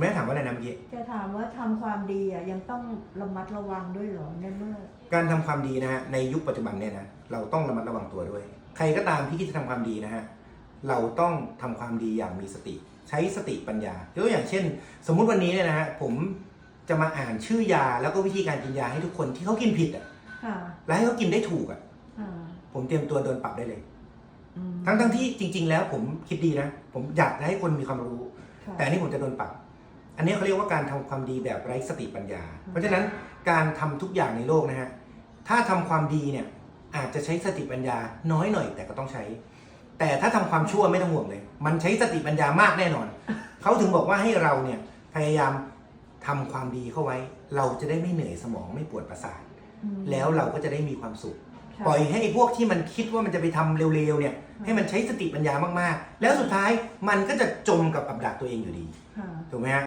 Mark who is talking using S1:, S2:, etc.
S1: คุณแม่ถามว่าอะไรนะเมื่อกี้
S2: จะถามว่าทำความดีอะยังต้องระมัดระวังด้วยเหรอในเมื่อ
S1: การทำความดีนะฮะในยุคปัจจุบันเนี่ยนะเราต้องระมัดระวังตัวด้วย ใครก็ตามที่คิดจะทำความดีนะฮะเราต้องทำความดีอย่างมีสติ ใช้สติปัญญายกตัวอย่างเช่น สมมุติวันนี้เนี่ยนะฮะผมจะมาอ่านชื่อยาแล้วก็วิธีการกินยาให้ทุกคนที่เขากินผิดอะ
S2: ค่ะ
S1: แล้วให้เขากินได้ถูกอะ
S2: ค่ะ
S1: ผมเตรียมตัวโดนปรับได้เลย
S2: อืม
S1: ทั้งทั้งๆที่จริง ๆ แล้วผมคิดดีนะ ผมอยากจะให้คนมีความรู้
S2: ค่ะ
S1: แต่อันนี้ผมจะโดนปรับ อันนี้เขาเรียกว่าการทำความดีแบบไร้สติปัญญา เพราะฉะนั้นการทำทุกอย่างในโลกนะฮะถ้าทำความดีเนี่ยอาจจะใช้สติปัญญาน้อยหน่อย แต่ก็ต้องใช้ แต่ถ้าทำความชั่วไม่ต้องห่วงเลย มันใช้สติปัญญามากแน่นอน เขาถึงบอกว่าให้เราเนี่ยพยายามทำความดีเข้าไว้ เราจะได้ไม่เหนื่อยสมองไม่ปวดประสาท
S2: อืม
S1: แล้วเราก็จะได้มีความสุข
S2: ค่ะ
S1: ปล่อยให้ไอ้พวกที่มันคิดว่ามันจะไปทำเร็วๆเนี่ย ให้มันใช้สติปัญญามากๆ แล้วสุดท้ายมันก็จะจมกับกับดักตัวเองอยู่ดี
S2: ค่ะ
S1: ถูกไหมฮะ